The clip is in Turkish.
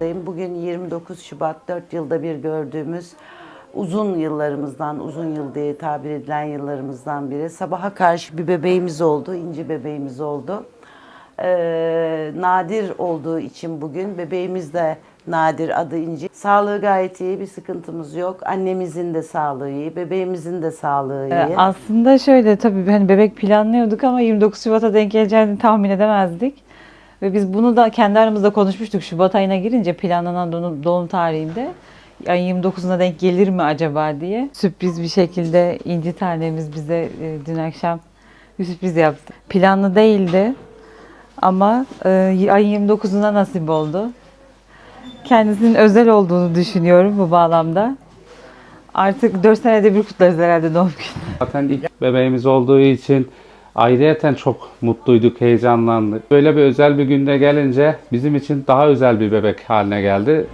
29 Şubat 4 yılda bir gördüğümüz uzun yıllarımızdan, uzun yıl diye tabir edilen yıllarımızdan biri. Sabaha karşı bir bebeğimiz oldu, inci bebeğimiz oldu. Ee, nadir olduğu için bugün bebeğimiz de nadir adı İnci. Sağlığı gayet iyi, bir sıkıntımız yok. Annemizin de sağlığı iyi, bebeğimizin de sağlığı iyi. Ee, Aslında şöyle tabii hani bebek planlıyorduk ama 29 Şubat'a denk geleceğini tahmin edemezdik. Ve biz bunu da kendi aramızda konuşmuştuk Şubat ayına girince planlanan doğum, doğum tarihinde. Ayın 29'una denk gelir mi acaba diye. Sürpriz bir şekilde inci tanemiz bize e, dün akşam bir sürpriz yaptı. Planlı değildi ama e, ayın 29'una nasip oldu. Kendisinin özel olduğunu düşünüyorum bu bağlamda. Artık 4 senede bir kutlarız herhalde doğum günü. Zaten ilk bebeğimiz olduğu için ayrıyeten çok mutluyduk, heyecanlandık. Böyle bir özel bir günde gelince bizim için daha özel bir bebek haline geldi.